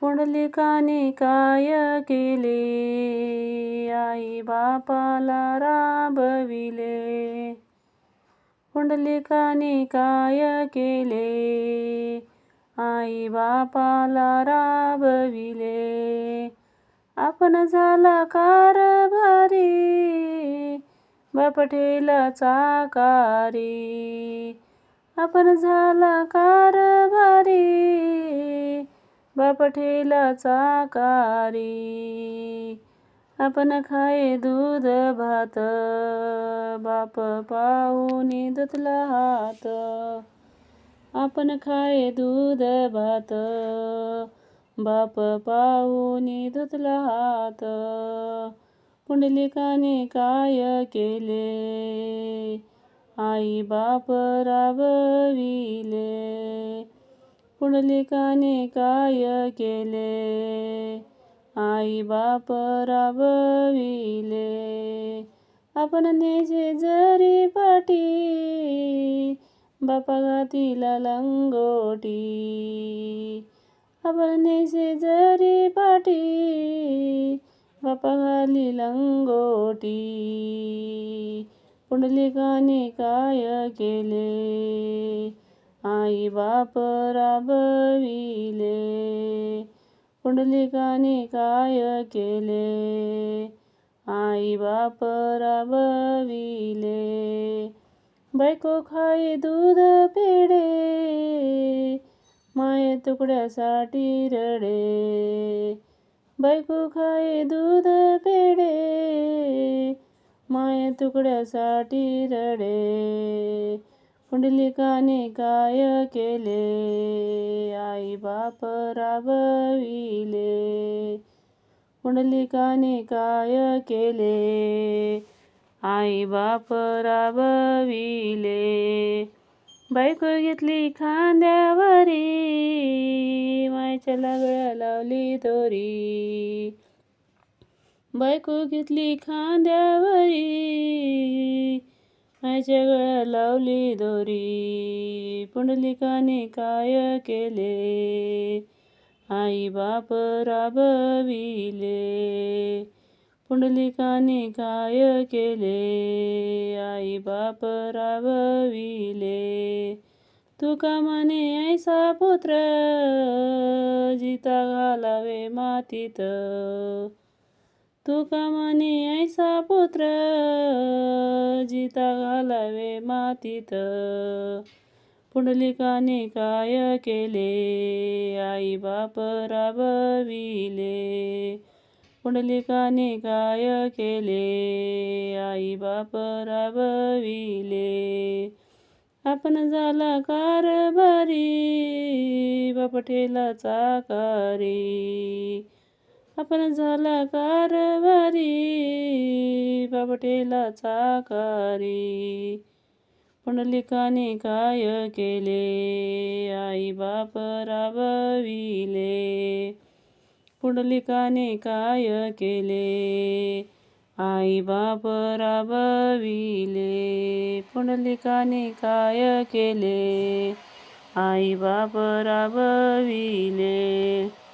पुंडलिकाने काय केले? आई बापाला राबविले. पुंडलिकाने काय केले? आई बापाला राबविले. आपण झाला कारभारी बापठेला चाकारी. आपण झाला कारभारी बापठेला चाकारी आपण खाये दूध भात बाप पाहुनी धुतला हात. आपण खाये दूध भात बाप पाहुनी धुतला हात. पुंडलिकाने काय केले? आई बाप राबविले. पुंडलिकाने काय केले? आई बाप राबविले. आपण नेजे जरी पाठी बापा घातीला लंगोटी. आपण नेजे जरी पाठी बापा घाली लंगोटी. पुंडलिकाने काय केले? आई बाप राबविले. पुंडलिकाने काय केले. आई बाप राबविले. बायको खाई दूध पेडे. माये तुकड्यासाठी रडे. बायको खाई दूध पेडे. माये तुकड्यासाठी रडे. पुंडलिकाने काय केले आई बाप राबविले. पुंडलिकाने काय केले आई बाप राबविले. बायको घेतली खांद्यावरी मायच्या लागळ्या लावली दोरी. बायको घेतली खांद्यावरी मायच्या गळ्या लावली दोरी. पुंडलिकाने काय केले? आई बाप राबविले. पुंडलिकाने काय केले? आई बाप राबविले तुका म्हणे ऐसा पुत्र? जिता घालावे मातीत. तुका म्हणे ऐसा पुत्र जिता घालावे मातीत. पुंडलिकाने काय केले? आई बाप राबविले. पुंडलिकाने काय केले? आई बाप राबविले. आपण झाला कारभारी बापटेला चाकारी आपण झाला कारभारी बापठेला चाकारी. पुंडलिकाने काय केले? आई बाप राबविले पुंडलिकाने काय केले? आई बाप राबविले पुंडलिकाने काय केले? आई बाप राबविले.